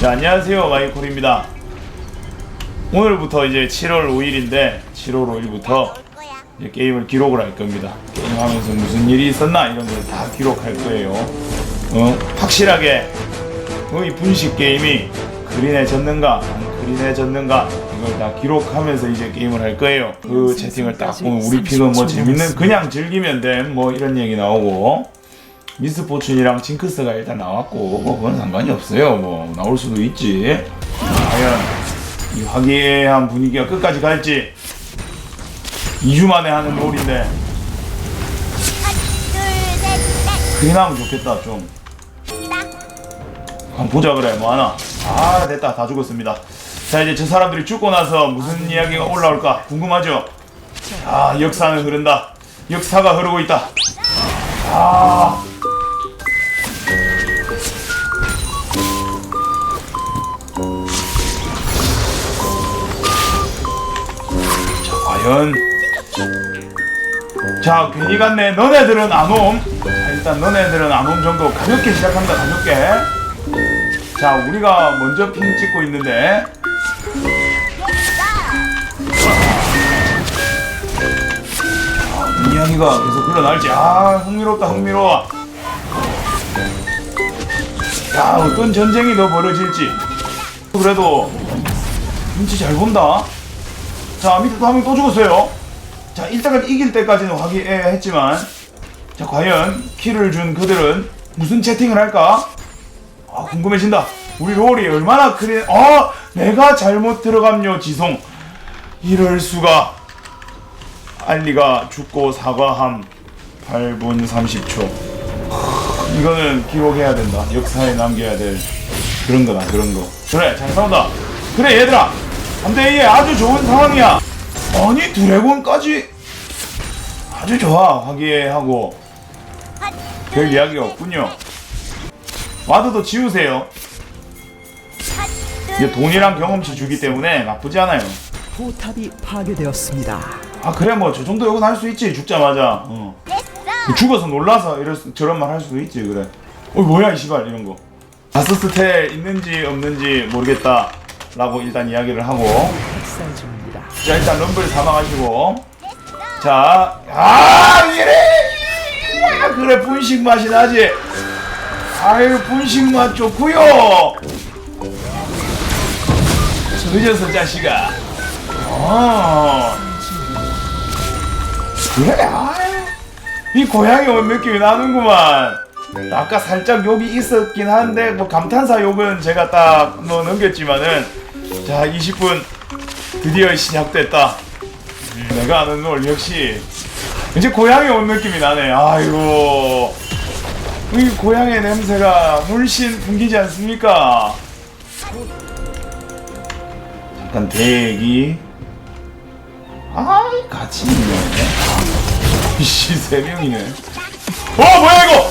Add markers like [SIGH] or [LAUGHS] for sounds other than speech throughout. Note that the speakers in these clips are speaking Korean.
자, 안녕하세요. 마이콜입니다. 오늘부터 이제 7월 5일인데 7월 5일부터 이제 게임을 기록을 할 겁니다. 게임하면서 무슨 일이 있었나 이런 걸 다 기록할 거예요. 어, 확실하게 어, 이 분식 게임이 그린해졌는가 안 그린해졌는가 이걸 다 기록하면서 이제 게임을 할 거예요. 그 채팅을 딱 보면 우리 픽은 뭐 재밌는 그냥 즐기면 된뭐 이런 얘기 나오고 미스포춘이랑 징크스가 일단 나왔고 뭐 그건 상관이 없어요. 뭐 나올 수도 있지. 과연 이 화기애애한 분위기가 끝까지 갈지 2주 만에 하는 롤인데 그린하면 좋겠다 좀. 한번 보자 그래 뭐 하나. 아 됐다 다 죽었습니다. 자 이제 저 사람들이 죽고 나서 무슨 이야기가 올라올까 궁금하죠? 아 역사는 흐른다. 역사가 흐르고 있다. 아. 과연. 자, 괜히 갔네. 너네들은 안 옴. 자, 일단 너네들은 안옴 정도 가볍게 시작합니다. 가볍게. 자, 우리가 먼저 핑 찍고 있는데. 자, 이야기가 계속 흘러날지. 아, 흥미롭다, 흥미로워. 야, 어떤 전쟁이 더 벌어질지. 그래도 눈치 잘 본다. 자, 밑에 또한명 또 죽었어요. 자, 일단까지 이길 때까지는 화기애애했지만, 자, 과연 키를 준 그들은 무슨 채팅을 할까? 아, 궁금해진다. 우리 롤이 얼마나 그래? 아, 내가 잘못 들어감요, 지송. 이럴 수가. 알리가 죽고 사과함 8분 30초. 이거는 기록해야 된다. 역사에 남겨야 될 그런 거다, 그런 거. 그래, 잘 싸운다. 그래, 얘들아. 3대2에 아주 좋은 상황이야. 아니, 드래곤까지 아주 좋아. 화기애애하고. 별 이야기가 없군요. 와드도 지우세요. 이게 돈이랑 경험치 주기 때문에 나쁘지 않아요. 포탑이 파괴되었습니다. 아 그래 뭐 저 정도 욕은 할 수 있지 죽자마자 어. 죽어서 놀라서 이럴 수, 저런 말 할 수도 있지 그래 어 뭐야 이 시발 이런 거 아서스 텔 있는지 없는지 모르겠다 라고 일단 이야기를 하고. 자 일단 럼블 잡아가시고. 자 아 이래 야, 그래 분식 맛이 나지? 아유 분식 맛 좋구요. 늦어서 자식아. 어. 그래 아유 이 고향에 온 느낌이 나는구만 아까 살짝 욕이 있었긴 한데 뭐 감탄사 욕은 제가 딱 뭐 넘겼지만은 자 20분 드디어 시작됐다. 음, 내가 아는 롤 역시 이제 고향에 온 느낌이 나네 아이고. 이 고향의 냄새가 물씬 풍기지 않습니까? 잠깐 대기. 아이 같이 있네. 이씨 세 명이네. 어 뭐야 이거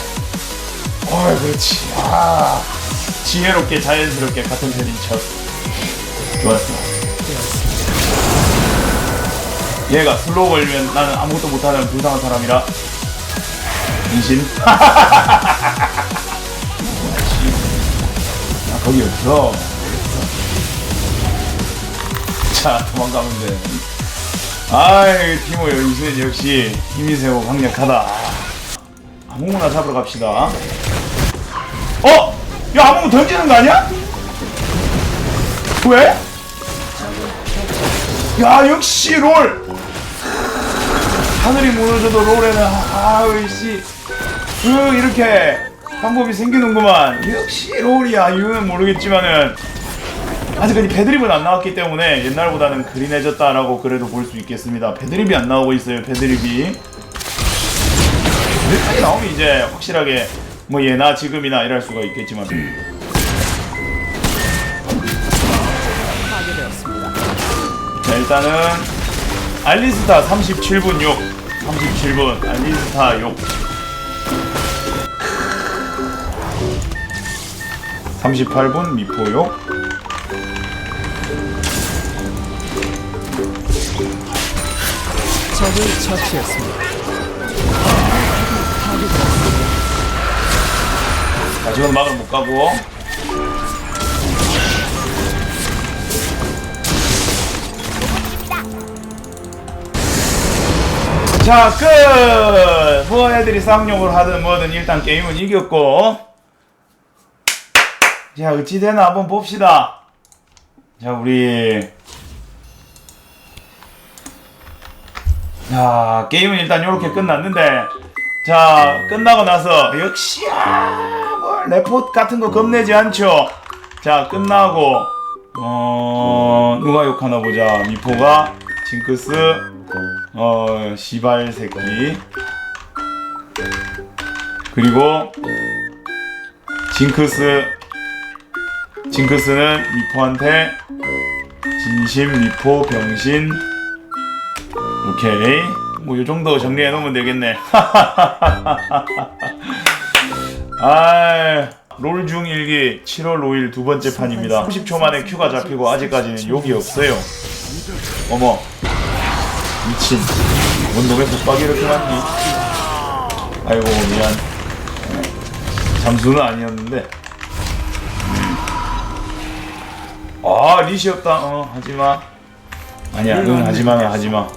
어 그렇지. 아 지혜롭게 자연스럽게 같은 편인 척. 좋았어 얘가 슬로우 걸면 나는 아무것도 못하는 불쌍한 사람이라. 인신? [LAUGHS] 아 거기 없어. 자 도망가면 돼. 아이 티모 연신 역시 힘이 세고 강력하다. 아무거나 잡으러 갑시다 어? 야 아무거 던지는 거 아니야? 왜? 야 역시 롤! 하늘이 무너져도 롤에는 아으씨. 그 이렇게 방법이 생기는구만. 역시 롤이야. 이유는 모르겠지만은. 아직까지 배드립은 안 나왔기 때문에 옛날보다는 그린해졌다라고 그래도 볼 수 있겠습니다. 배드립이 안 나오고 있어요 배드립이. 배드립이 나오면 이제 확실하게 뭐 예나 지금이나 이럴 수가 있겠지만. 자 일단은 알리스타 37분 6 37분 알리스타 6 38분 미포 6 적을 처치했습니다. 지금 막을 못 가고. 자 끝! 뭐 애들이 쌍욕을 하든 뭐든 일단 게임은 이겼고. 자 어찌되나 한번 봅시다. 자 우리. 자 게임은 일단 이렇게 끝났는데. 자 끝나고 나서 역시야 아! 레포트 같은 거 겁내지 않죠? 자, 끝나고, 어, 누가 욕하나 보자. 미포가, 징크스, 어, 시발 새끼. 그리고 징크스 징크스는 미포한테 진심 미포 병신 오케이 뭐 요 정도 정리해 놓으면 되겠네 [LAUGHS] 아 롤중 일기 7월 5일 두 번째 판입니다. 30초 만에 큐가 잡히고 아직까지는 욕이 없어요. 어머. 미친. 뭔 놈의 붙박이 이렇게 많니? 아이고 미안. 잠수는 아니었는데. 아 리시 없다. 어 하지마. 아니야 응 하지마는 하지마.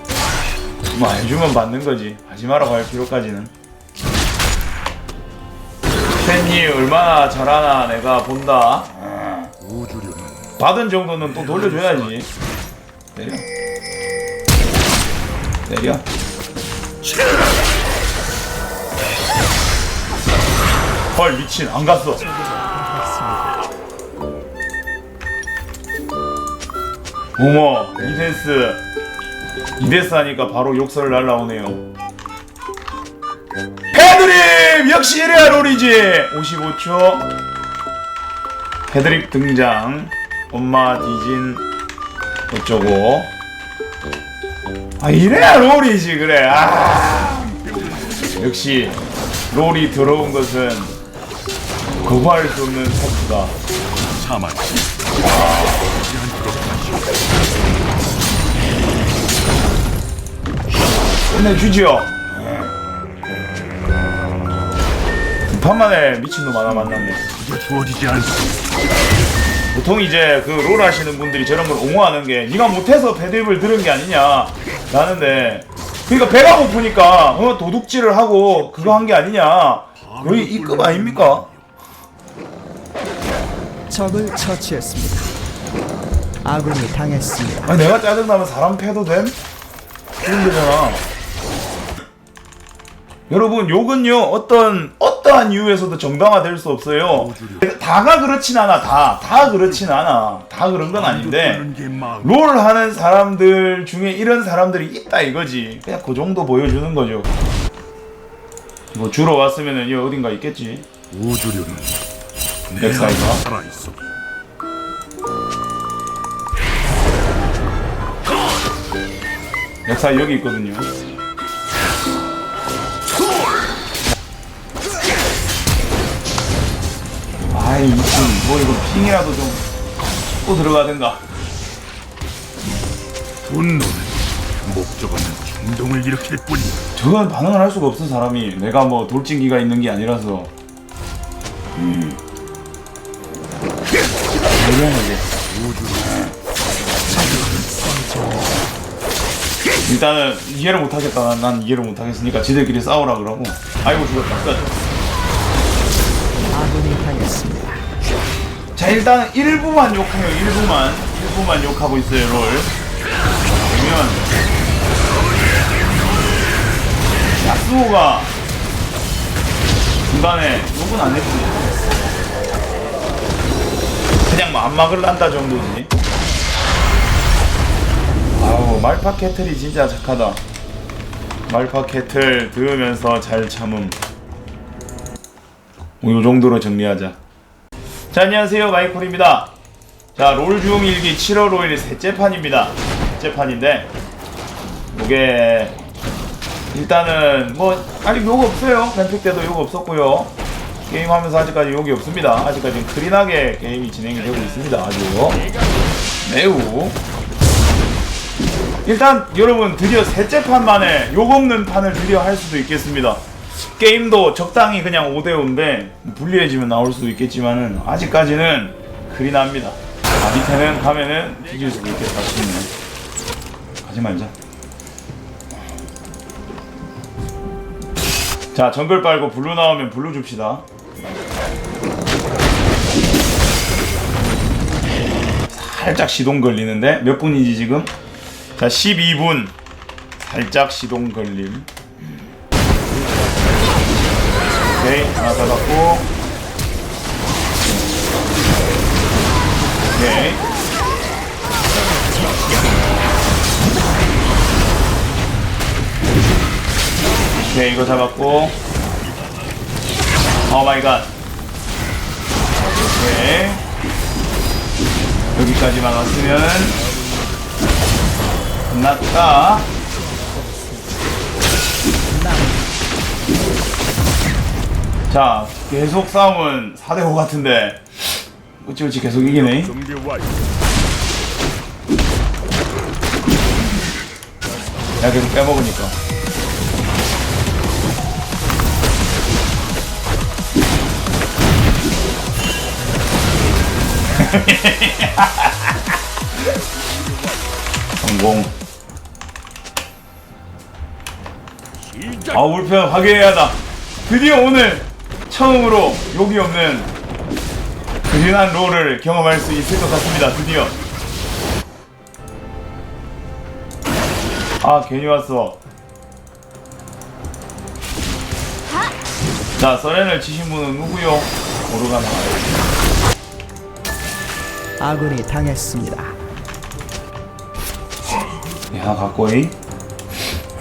뭐 해주면 받는 거지. 하지마라고 할 필요까지는 팬이 얼마나 잘하나 내가 본다. 받은 정도는 또 돌려줘야지. 내려. 내려. 헐 미친. 안 갔어. 어머 이데스. 이데스 하니까 바로 욕설 날라오네요 역시 이래야 롤이지. 55초. 패드립 등장. 엄마 디진 어쩌고. 아 이래야 롤이지 그래. 아. 역시 롤이 들어온 것은 거부할 수 없는 팩트다. 끝내주지요 판 만에 미친놈 하나 만났네 주어지지 않 보통 이제 그 롤 하시는 분들이 저런 걸 옹호하는 게 네가 못해서 배드립을 들은 게 아니냐 라는데 그러니까 배가 고프니까 어, 도둑질을 하고 그거 한 게 아니냐 거의 이 급 아닙니까? 적을 처치했습니다. 아군이 당했습니다. 아니 내가 짜증나면 사람 패도 됨? 그런 거잖아 여러분 욕은요 어떤 어떠한 이유에서도 정당화될 수 없어요. 다가 그렇진 않아 다. 다 그렇진 않아. 다 그런 건 아닌데 롤 하는 사람들 중에 이런 사람들이 있다 이거지. 그냥 그 정도 보여주는 거죠. 뭐 주러 왔으면은 이 어딘가 있겠지. 우주류는 내 넥사이가? 안에 살아 있어. 역사 여기 있거든요 아이 미친 뭐 이거 핑이라도 좀 또 들어가든가 분노는 목적 없는 충동을 일으킬 뿐이야. 저건 반응을 할 수가 없어 사람이. 내가 뭐 돌진기가 있는 게 아니라서. 음. 일단은 이해를 못하겠다. 난, 난 이해를 못하겠으니까 지들끼리 싸우라 그러고. 아이고 죽었다. 끝. 아군이 당했습니다. 자 일단 일부만 욕해요. 일부만. 일부만 욕하고 있어요 롤. 그러면 야스오가 중간에 욕은 안 했습니다 그냥 뭐 안 막을 난다 정도지. 아우 말파 캐틀이 진짜 착하다. 말파 캐틀 들으면서 잘 참음. 뭐, 요 정도로 정리하자 자 안녕하세요. 마이콜입니다. 자 롤중 일기 7월 5일 셋째 판입니다. 셋째 판인데 이게 일단은 뭐 아직 욕 없어요. 뱀픽 때도 욕 없었고요. 게임하면서 아직까지 욕이 없습니다. 아직까지 클린하게 게임이 진행이 되고 있습니다. 아주 매우. 일단 여러분 드디어 셋째 판 만에 욕 없는 판을 드디어 할 수도 있겠습니다 게임도 적당히 그냥 5대5인데 불리해지면 나올 수도 있겠지만은 아직까지는 클린합니다. 아 밑에는 가면은 뒤질 수도 있겠다. 싶네 가지 말자. 자 정글 빨고 블루 나오면 블루 줍시다. 살짝 시동 걸리는데 몇 분이지 지금? 자 12분. 살짝 시동 걸림 오케이. 하나 잡았고. 오케이. 오케이 이거 잡았고. 오 마이 갓. 오케이. 여기까지만 왔으면 끝났다 자 계속 싸움은 4대5 같은데 그치그치 계속 이기네. 내가 계속 빼먹으니까 [LAUGHS] 성공. 아 울편 화기애애하다 드디어 오늘 처음으로 욕이 없는 그린한 롤을 경험할 수 있을 것 같습니다 드디어. 아 괜히 왔어. 자 서렌을 치신 분은 누구요? 오르가나. 아군이 당했습니다. 야 갖고이.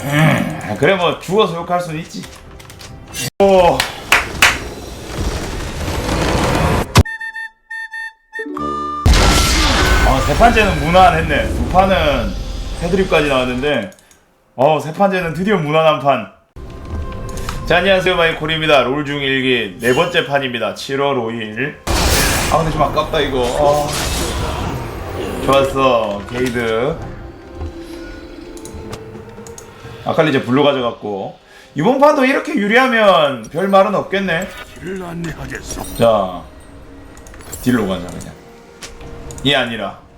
음, 그래 뭐 죽어서 욕할 수는 있지. 오 판째는 무난했네. 두 판은 헤드립까지 나왔는데, 어, 세 판째는 드디어 무난한 판. 자, 안녕하세요. 마이콜입니다. 롤 중 일기 네 번째 판입니다. 7월 5일. 아, 근데 좀 아깝다, 이거. 어. 좋았어. 게이드. 아칼리 이제 블루 가져갔고. 이번 판도 이렇게 유리하면 별 말은 없겠네. 자, 딜로 가자, 그냥. 이 아니라.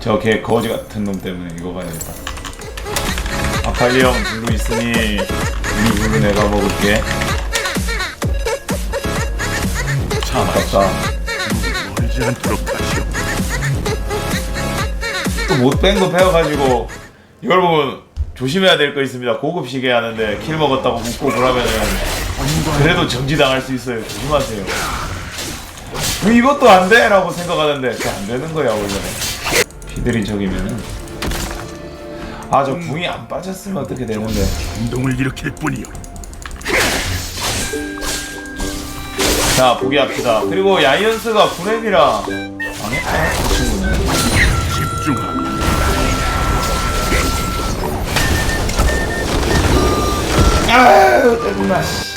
저걔 거지 같은 놈 때문에 이거 가야겠다. 아칼리 형 블루 있으니, 이 블루 내가 먹을게. 아깝다. 멀지 않도록 하시오. 또못뺀거 배워가지고, 보면 조심해야 될 거 있습니다. 고급 시계 하는데 킬 먹었다고 묻고 그러면은, 그래도 정지당할 수 있어요. 조심하세요. 왜 이것도 안 돼? 라고 생각하는데 안 되는 거야 원래 피드린 적이면은 아저 궁이 안 빠졌으면 어떻게 되는데 운동을 일으킬 뿐이오. 자 포기합시다 그리고 야이언스가 구렘이라 망했다 그 친구는 집중하라. 아유 짜증나 씨.